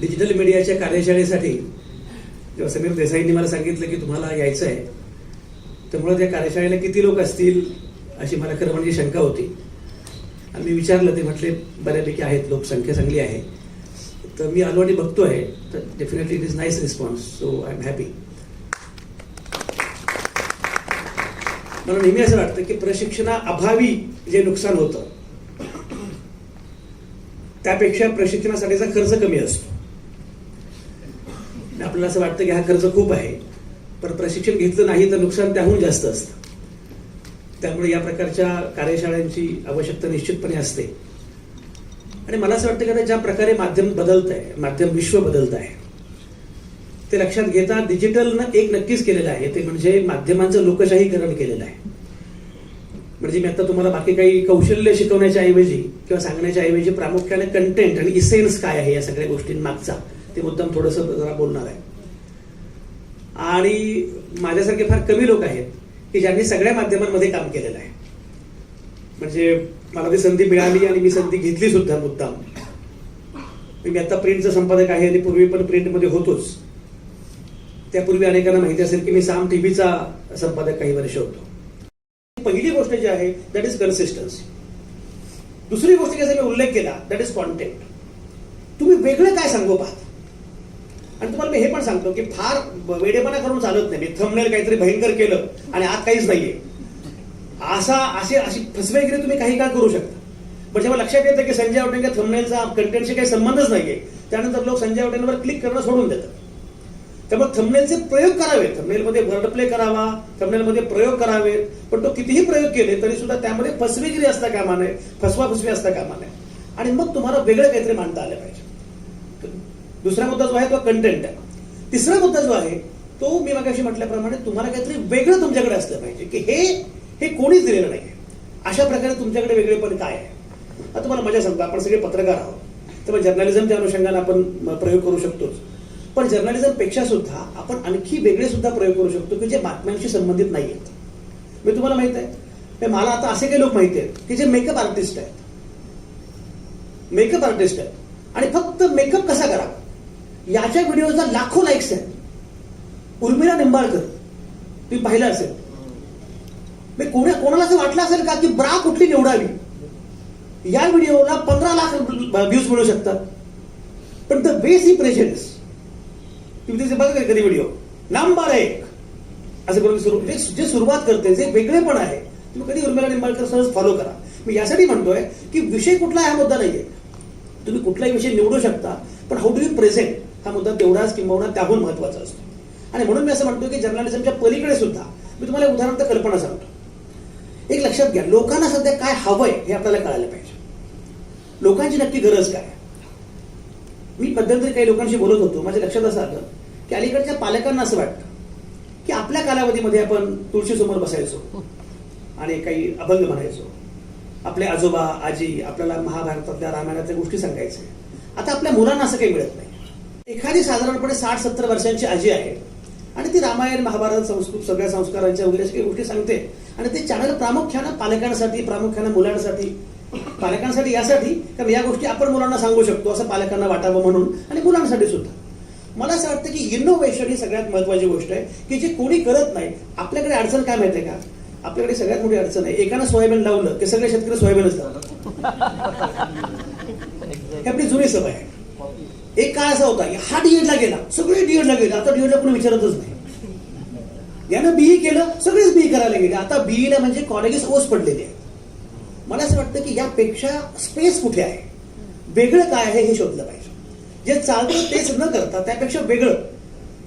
Digital मीडियाच्या कार्यशाळेसाठी जेव्हा समीर देसाईंनी मला सांगितलं की तुम्हाला यायचं आहे त्यामुळे त्या कार्यशाळेला किती लोक असतील अशी मला खरं म्हणजे शंका होती. आणि मी विचारलं ते म्हटले बऱ्यापैकी आहेत लोकसंख्या चांगली आहे. तर मी आलो आणि बघतो आहे तर definitely it is nice response so I am happy मला नेहमी असं वाटतं की प्रशिक्षणाअभावी जे नुकसान होतं त्यापेक्षा प्रशिक्षणासाठीचा खर्च कमी असतो. आपल्याला असं वाटतं की हा खर्च खूप आहे पण प्रशिक्षण घेतलं नाही तर नुकसान त्याहून जास्त असतं. त्यामुळे या प्रकारच्या कार्यशाळांची आवश्यकता निश्चितपणे असते. आणि मला असं वाटतं की आता ज्या प्रकारे माध्यम बदलत आहे माध्यम विश्व बदलत आहे ते लक्षात घेता डिजिटलनं एक नक्कीच केलेलं आहे ते म्हणजे माध्यमांचं लोकशाहीकरण केलेलं आहे. म्हणजे मी आता तुम्हाला बाकी काही कौशल्य शिकवण्याच्या ऐवजी किंवा सांगण्याच्या ऐवजी प्रामुख्याने कंटेंट आणि इसेन्स काय आहे या सगळ्या गोष्टींमागचा ते मुद्दाम थोडंसं जरा बोलणार आहे. आणि माझ्यासारखे फार कमी लोक आहेत की ज्यांनी सगळ्या माध्यमांमध्ये काम केलेलं आहे. म्हणजे मला ती संधी मिळाली आणि मी संधी घेतली सुद्धा मुद्दाम. मी आता प्रिंटचा संपादक आहे आणि पूर्वी पण प्रिंटमध्ये होतोच. त्यापूर्वी अनेकांना माहिती असेल की मी साम टीव्हीचा संपादक काही वर्ष होतो. पहिली गोष्ट जी आहे दॅट इज कन्सिस्टन्सी दुसरी गोष्ट ज्याचा मी उल्लेख केला दॅट इज कॉन्टेंट तुम्ही वेगळं काय सांगू पाहता? आणि तुम्हाला मी हे पण सांगतो की फार वेडेपणा करून चालत नाही. मी थंबनेल काहीतरी भयंकर केलं आणि आत काहीच नाहीये. असा असे अशी फसवेगिरी तुम्ही काही का करू शकता? पण जेव्हा लक्षात येतं की संजय आवटेंच्या थंबनेलचा कंटेंटशी काही संबंधच नाहीये त्यानंतर लोक संजय आवटेंवर क्लिक करणं सोडून देतात. त्यामुळे थंबनेलचे प्रयोग करावेत थंबनेलमध्ये वर्ड प्ले करावा थंबनेलमध्ये प्रयोग करावेत पण तो कितीही प्रयोग केले तरी सुद्धा त्यामध्ये फसवेगिरी असता कामा नये फसवा फसवी असता कामा नये. आणि मग तुम्हाला वेगळं काहीतरी मांडता आलं पाहिजे. दुसरा मुद्दा जो आहे तो कंटेंट आहे. तिसरा मुद्दा जो आहे तो मी मागाशी म्हटल्याप्रमाणे तुम्हाला काहीतरी वेगळं तुमच्याकडे असलं पाहिजे की हे हे कोणीच दिलेलं नाही अशा प्रकारे तुमच्याकडे वेगळेपण काय आहे? आता तुम्हाला मजा सांगतो आपण सगळे पत्रकार आहोत. त्यामुळे जर्नालिझमच्या अनुषंगाने आपण प्रयोग करू शकतोच. पण जर्नालिझमपेक्षा सुद्धा आपण आणखी वेगळे सुद्धा प्रयोग करू शकतो की जे बातम्यांशी संबंधित नाही आहेत मी तुम्हाला माहीत आहे मला आता असे काही लोक माहिती आहेत की जे मेकअप आर्टिस्ट आहेत. मेकअप आर्टिस्ट आहेत. आणि फक्त मेकअप कसा करावा? याच्या व्हिडिओला लाखो लाईक्स आहेत. उर्मिला निंबाळकर. तुम्ही पाहिलं असेल. मी कोणा कोणाला असं वाटलं असेल का की ब्रा कुठली निवडावी? या व्हिडिओला पंधरा लाख व्ह्यूज मिळू शकतात. पण द बेस ही प्रेझेंट्स तुम्ही त्याचे बघा कधी व्हिडिओ नंबर एक. असं करून सुरू जे जे सुरुवात करते जे वेगळेपण आहे तुम्ही कधी उर्मिला निंबाळकर सहज फॉलो करा. मी यासाठी म्हणतोय की विषय कुठला हा मुद्दा नाहीये. तुम्ही कुठलाही विषय निवडू शकता पण हाऊ डू यू प्रेझेंट हा मुद्दा तेवढाच किंबहुना त्याहून महत्त्वाचा असतो. आणि म्हणून मी असं म्हणतो की जर्नलिझमच्या पलीकडे सुद्धा मी तुम्हाला उदाहरणार्थ कल्पना सांगतो. एक लक्षात घ्या लोकांना सध्या काय हवंय हे आपल्याला कळायला पाहिजे. लोकांची नक्की गरज काय मी मध्यंतरी काही लोकांशी बोलत होतो माझ्या लक्षात असं आलं की अलीकडच्या पालकांना असं वाटतं की आपल्या कालावधीमध्ये आपण तुळशीसमोर बसायचो आणि काही अभंग म्हणायचो. आपले आजोबा आजी आपल्याला महाभारतातल्या रामायणातल्या गोष्टी सांगायचे. आता आपल्या मुलांना असं काही मिळत नाही. एखादी साधारणपणे साठ सत्तर वर्षांची आजी आहे. आणि ती रामायण महाभारत संस्कृत सगळ्या संस्कारांच्या वगैरे काही गोष्टी सांगते. आणि ते चॅनल प्रामुख्यानं पालकांसाठी प्रामुख्यानं मुलांसाठी पालकांसाठी यासाठी कारण या गोष्टी आपण मुलांना सांगू शकतो असं पालकांना वाटावं म्हणून आणि मुलांसाठी सुद्धा. मला असं वाटतं की इनोव्हेशन ही सगळ्यात महत्वाची गोष्ट आहे की जे कोणी करत नाही आपल्याकडे अडचण काय माहितीये का? आपल्याकडे सगळ्यात मोठी अडचण आहे. एकानं सोयाबीन लावलं की सगळे शेतकरी सोयाबीनच लावलं हे आपली जुनी सवय आहे. एक काय असा होता हा डीएडला गेला सगळे डीएडला गेले. आता डीएडला कोणी विचारतच नाही. यानं बीई केलं सगळेच बीई करायला गेले. आता बीईला म्हणजे कॉलेजेस ओस पडलेले आहेत. मला असं वाटतं की यापेक्षा स्पेस कुठे आहे? वेगळं काय आहे हे शोधलं पाहिजे. जे चालतं तेच न करता त्यापेक्षा वेगळं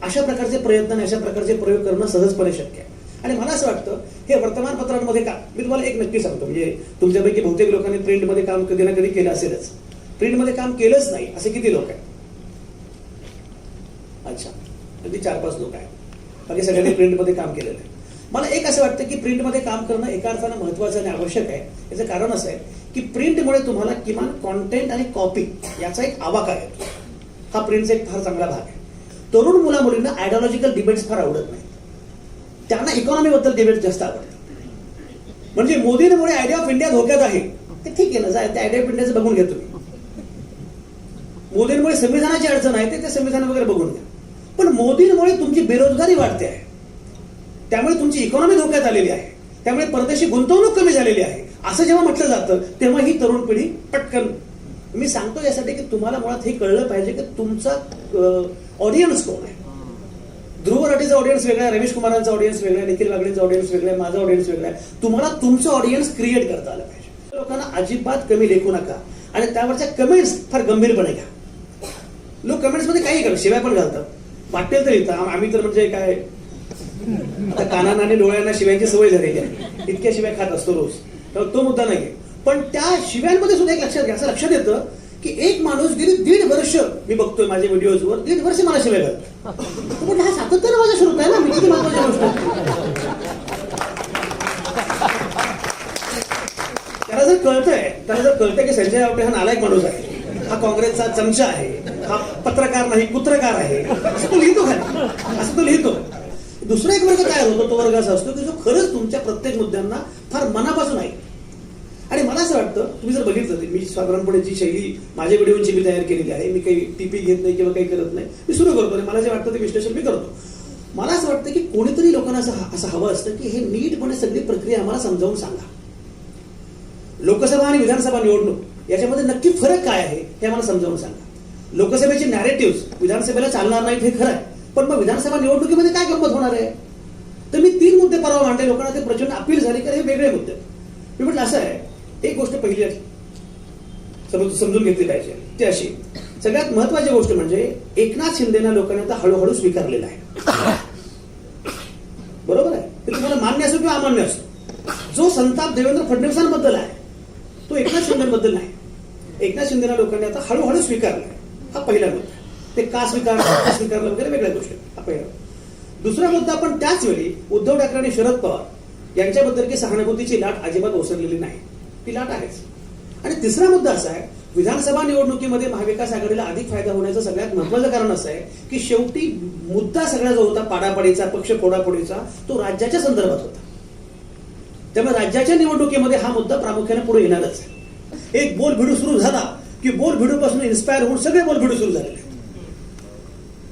अशा प्रकारचे प्रयत्न आणि अशा प्रकारचे प्रयोग करणं सहजपणे शक्य आहे. आणि मला असं वाटतं हे वर्तमानपत्रांमध्ये का मी तुम्हाला एक नक्की सांगतो. म्हणजे तुमच्यापैकी बहुतेक लोकांनी प्रिंटमध्ये काम कधी ना कधी केलं असेलच. प्रिंटमध्ये काम केलंच नाही असे किती लोक आहेत? अच्छा. अगदी चार पाच लोक आहेत. बाकी सगळ्यांनी प्रिंटमध्ये काम केलेलं आहे. मला एक असं वाटतं की प्रिंटमध्ये काम करणं एका अर्थानं महत्वाचं आणि आवश्यक आहे. याचं कारण असं आहे की प्रिंटमुळे तुम्हाला किमान कॉन्टेंट आणि कॉपी याचा एक आवाका येतो हा प्रिंटचा एक फार चांगला भाग आहे. तरुण मुला मुलींना आयडिओलॉजिकल डिबेट्स फार आवडत नाहीत. त्यांना इकॉनॉमीबद्दल डिबेट जास्त आवडतात म्हणजे मोदींमुळे आयडिया ऑफ इंडिया धोक्यात आहे. ते ठीक आहे ना जाय त्या आयडिया ऑफ इंडियाचं बघून घेतो तुम्ही. मोदींमुळे संविधानाची अडचण आहे ते ते संविधान वगैरे बघून घ्या. पण मोदींमुळे तुमची बेरोजगारी वाढते आहे. त्यामुळे तुमची इकॉनॉमी धोक्यात आलेली आहे. त्यामुळे परदेशी गुंतवणूक कमी झालेली आहे. असं जेव्हा म्हटलं जातं तेव्हा ही तरुण पिढी पटकन मी सांगतो यासाठी की तुम्हाला मुळात हे कळलं पाहिजे की तुमचा ऑडियन्स कोण आहे? ध्रुव राठीचा ऑडियन्स वेगळा आहे रमेश कुमारांचा ऑडियन्स वेगळा आहे निखिल वागडेंचा ऑडियन्स वेगळा आहे माझा ऑडियन्स वेगळा आहे. तुम्हाला तुमचं ऑडियन्स क्रिएट करता आलं पाहिजे. लोकांना अजिबात कमी लेखू नका आणि त्यावरच्या कमेंट्स फार गंभीरपणे घ्या. लोक कमेंट्समध्ये काही करा शिवाय पण घालतात. वाटेल तर इथं. आम्ही तर म्हणजे काय आता कानांना आणि डोळ्यांना शिव्यांची सवय झालेली आहे. इतक्या शिवाय खात असतो रोज. तर तो मुद्दा नाही पण त्या शिव्यांमध्ये सुद्धा एक लक्षात घ्या. असं लक्षात येतं की एक माणूस गेली दीड वर्ष मी बघतोय माझे व्हिडिओजवर दीड वर्ष मला शिवाय घालतो पण हा सातत्यानं माझ्या सुरू आहे ना? मी किती महत्वाची गोष्ट त्याला जर कळतंय त्याला जर कळतंय की संजय आवटे हा नालायक माणूस आहे. हा काँग्रेसचा चमचा आहे. पत्रकार नाही कुत्रकार आहे. असं तो लिहितो खाली. असं तो लिहितो. दुसरा एक वर्ग काय होतो तो वर्ग असा असतो की जो खरंच तुमच्या प्रत्येक मुद्द्यांना फार मनापासून आहे. आणि मला असं वाटतं तुम्ही जर बघितलं ते मी साधारणपणे जी शैली माझ्या व्हिडिओची मी तयार केलेली आहे मी काही टीपी घेत नाही किंवा काही करत नाही मी सुरू करतो मला जे वाटतं ते विश्लेषण मी करतो. मला असं वाटतं की कोणीतरी लोकांना असं असं हवं असतं की हे नीटपणे सगळी प्रक्रिया आम्हाला समजावून सांगा. लोकसभा आणि विधानसभा निवडणूक याच्यामध्ये नक्की फरक काय आहे हे आम्हाला समजावून सांगा. लोकसभेचे नॅरेटिव्ह विधानसभेला चालणार नाहीत हे खरं आहे पण मग विधानसभा निवडणुकीमध्ये काय गंमत होणार आहे? तर मी तीन मुद्दे परवा मांडले. लोकांना ते प्रचंड अपील झाली की हे वेगळे मुद्दे. मी म्हटलं असं आहे. एक गोष्ट पहिली समज समजून घेतली पाहिजे. ती अशी. सगळ्यात महत्वाची गोष्ट म्हणजे एकनाथ शिंदेना लोकांनी आता हळूहळू स्वीकारलेलं आहे. बरोबर आहे? ते तुम्हाला मान्य असो किंवा अमान्य असो. जो संताप देवेंद्र फडणवीसांबद्दल आहे तो एकनाथ शिंदेबद्दल नाही. एकनाथ शिंदेना लोकांनी आता हळूहळू स्वीकारला हा पहिला मुद्दा. ते का स्वीकार का स्वीकारलं वगैरे वेगळ्या गोष्टी. हा पहिला दुसरा मुद्दा पण त्याच वेळी उद्धव ठाकरे आणि शरद पवार यांच्याबद्दल की सहानुभूतीची लाट अजिबात ओसरलेली नाही. ती लाट आहेच. आणि तिसरा मुद्दा असा आहे विधानसभा निवडणुकीमध्ये महाविकास आघाडीला अधिक फायदा होण्याचं सगळ्यात महत्वाचं कारण असं आहे की शेवटी मुद्दा सगळा जो होता पाडापाडीचा पक्ष फोडाफोडीचा तो राज्याच्या संदर्भात होता. त्यामुळे राज्याच्या निवडणुकीमध्ये हा मुद्दा प्रामुख्याने पुढे येणारच आहे. एक बोल भिडू सुरू झाला की बोल भिडू पासून इन्स्पायर होऊन सगळे बोल भिडू सुरू झालेले.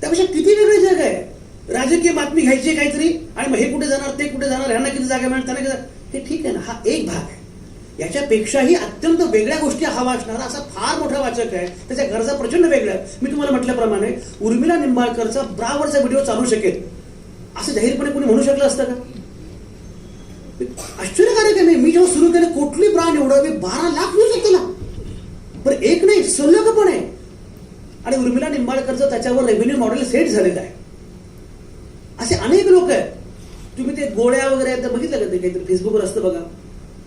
त्यापेक्षा किती वेगळे जग आहे. राजकीय बातमी घ्यायची काहीतरी आणि मग हे कुठे जाणार ते कुठे जाणार ह्यांना किती जागा मिळणार त्यांना किती हे ठीक आहे ना हा एक भाग आहे. याच्यापेक्षाही अत्यंत वेगळ्या गोष्टी हवा असणारा असा फार मोठा वाचक आहे. त्याच्या गरजा प्रचंड वेगळ्या आहेत मी तुम्हाला म्हटल्याप्रमाणे उर्मिला निंबाळकरचा ब्रावरचा व्हिडिओ चालू शकेल. असं जाहीरपणे कोणी म्हणू शकलं असतं का? आश्चर्यकारक आहे मी जेव्हा सुरू केलं कुठली ब्रा निवडावी बारा लाख व्ह्यूज आहेत त्याला. पण एक नाही सलग पण आहे आणि उर्मिला निंबाळकरचं त्याच्यावर रेव्हेन्यू मॉडेल सेट झालेलं आहे. असे अनेक लोक आहेत. तुम्ही ते गोळ्या वगैरे आहेत बघितलं का ते काहीतरी फेसबुकवर असतं बघा.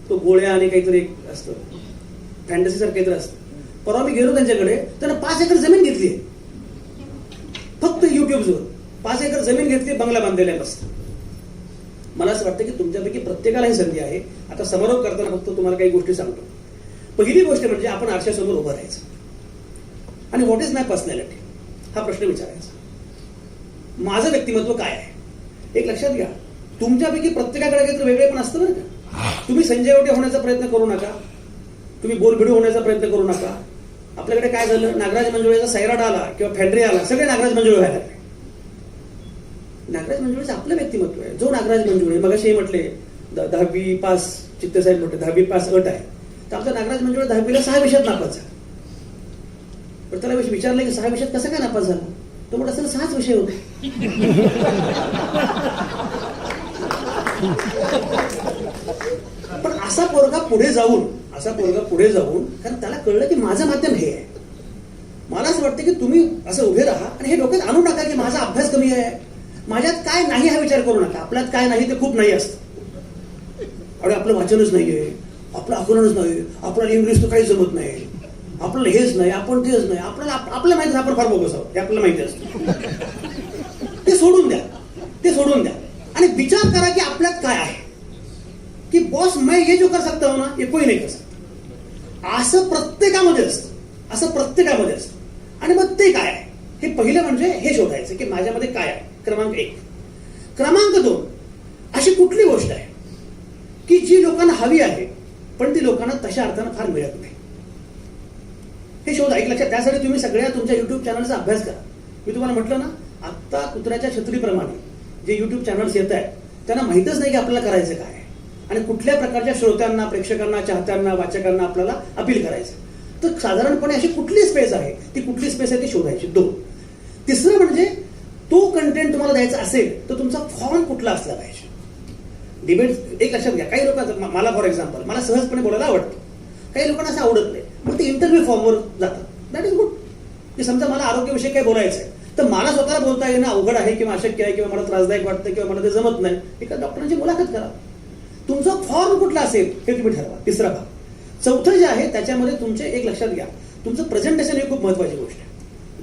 तो गोळ्या आणि काहीतरी एक असतं. फॅन्टसी सारखं काहीतरी असतं. परवा मी गेलो त्यांच्याकडे त्यांना पाच एकर जमीन घेतली फक्त युट्यूबवर पाच एकर जमीन घेतली बंगला बांधलेला मस्त मला असं वाटतं की तुमच्यापैकी प्रत्येकाला ही संधी आहे. आता समारोप करताना फक्त तुम्हाला काही गोष्टी सांगतो. पहिली गोष्ट म्हणजे आपण आरशासमोर उभं राहायचं. आणि व्हॉट इज माय पर्सनॅलिटी हा प्रश्न विचारायचा. माझं व्यक्तिमत्व काय आहे? एक लक्षात घ्या. तुमच्यापैकी प्रत्येकाकडे काहीतरी वेगळे पण असतं बरं का. तुम्ही संजय वटे होण्याचा प्रयत्न करू नका. तुम्ही बोलबिडू होण्याचा प्रयत्न करू नका. आपल्याकडे काय झालं? नागराज मंजुळेचा सैराट आला किंवा फॅन्ड्री आला. सगळे नागराज मंजुळे व्हायला नागराज मंजुळेचं आपलं व्यक्तिमत्व आहे. जो नागराज मंजुळे मगाशी म्हटले दहावी पास चित्तसाहेब म्हटले दहावी पास अट आहे. तर आमचा नागराज मंजुळे दहावीला सहा विषयात नापास झाला. पण त्याला विषय विचारलं की सहा विषयात कसा काय नापास झाला? तो म्हणत असेल सहाच विषय होते. पण असा पोरगा पुढे जाऊन असा पोरगा पुढे जाऊन कारण त्याला कळलं की माझं माध्यम हे आहे. मला असं वाटतं की तुम्ही असं उभे राहा आणि हे डोक्यात आणू नका की माझा अभ्यास कमी आहे. माझ्यात काय नाही हा विचार करू नका. आपल्यात काय नाही ते खूप नाही असतं. आणि आपलं वाचनच नाहीये. आपलं आकलनच नाही आपल्याला इंग्लिश तर काही जमत नाही. आपल्याला हेच नाही आपण तेच नाही. आपल्याला आप- आपल्याला माहिती आपण फार बोगस आहोत. हे आपल्याला माहिती असतं. ते सोडून द्या. ते सोडून द्या. आणि विचार करा की आपल्यात काय आहे. की बॉस मैं ये जो कर सकता हूं हो ना ये कोई नहीं कर सकता. असं प्रत्येकामध्ये असतं. असं प्रत्येकामध्ये असतं. आणि मग ते काय आहे? हे पहिलं म्हणजे हे शोधायचं की माझ्यामध्ये काय आहे? क्रमांक एक. क्रमांक दोन. अशी कुठली गोष्ट आहे की जी लोकांना हवी आहे? पण ती लोकांना तशा अर्थानं फार मिळत नाही. हे शोध एक लक्षात त्यासाठी तुम्ही सगळ्या तुमच्या युट्यूब चॅनलचा अभ्यास करा. मी तुम्हाला म्हटलं ना आत्ता कुत्र्याच्या छत्रीप्रमाणे जे युट्यूब चॅनल्स येत आहेत त्यांना माहीतच नाही की आपल्याला करायचं काय आणि कुठल्या प्रकारच्या श्रोत्यांना प्रेक्षकांना चाहत्यांना वाचकांना आपल्याला अपील करायचं. तर साधारणपणे अशी कुठली स्पेस आहे? ती कुठली स्पेस आहे ती शोधायची? दोन. तिसरं म्हणजे तो कंटेंट तुम्हाला द्यायचा असेल तर तुमचा फॉर्म कुठला असला पाहिजे? डिबेट एक लक्षात घ्या. काही लोक मला फॉर एक्झाम्पल मला सहजपणे बोलायला आवडतं. काही लोकांना असं आवडत नाही. मग ते इंटरव्ह्यू फॉर्मवर जातात. दॅट इज गुड की समजा मला आरोग्याविषयी काय बोलायचं आहे तर मला स्वतःला बोलता येणं अवघड आहे किंवा अशक्य आहे किंवा मला त्रासदायक वाटतं किंवा मला ते जमत नाही. एका डॉक्टरांची मुलाखत करा. तुमचा फॉर्म कुठला असेल हे तुम्ही ठरवा. तिसरा भाग. चौथं जे आहे त्याच्यामध्ये तुमचे एक लक्षात घ्या. तुमचं प्रेझेंटेशन ही खूप महत्वाची गोष्ट आहे.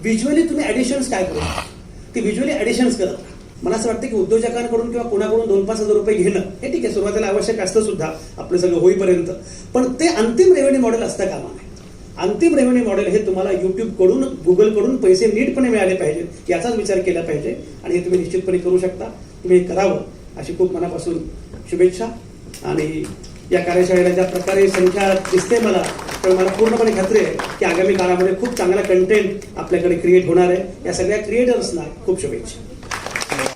व्हिज्युअली तुम्ही ॲडिशन्स काय करू शकता? ती व्हिज्युअली ॲडिशन्स करत राहा. मला असं वाटतं की उद्योजकांकडून किंवा कोणाकडून दोन पाच हजार रुपये घेणं हे ठीक आहे सुरुवातीला आवश्यक असतं सुद्धा आपलं सगळं होईपर्यंत. पण ते अंतिम रेव्हेन्यू मॉडेल असता कामा नये अंतिम रेव्हेन्यू मॉडेल हे तुम्हाला यूट्यूबकडून कडून कडून पैसे नीटपणे मिळाले पाहिजेत याचाच विचार केला पाहिजे आणि हे तुम्ही निश्चितपणे करू शकता. तुम्ही हे करावं अशी खूप मनापासून शुभेच्छा. आणि या कार्यशाळेला ज्या प्रकारे संख्या दिसते मला तर मला पूर्णपणे खात्री आहे की आगामी काळामध्ये खूप चांगला कंटेंट आपल्याकडे क्रिएट होणार आहे. या सगळ्या क्रिएटर्सना खूप शुभेच्छा.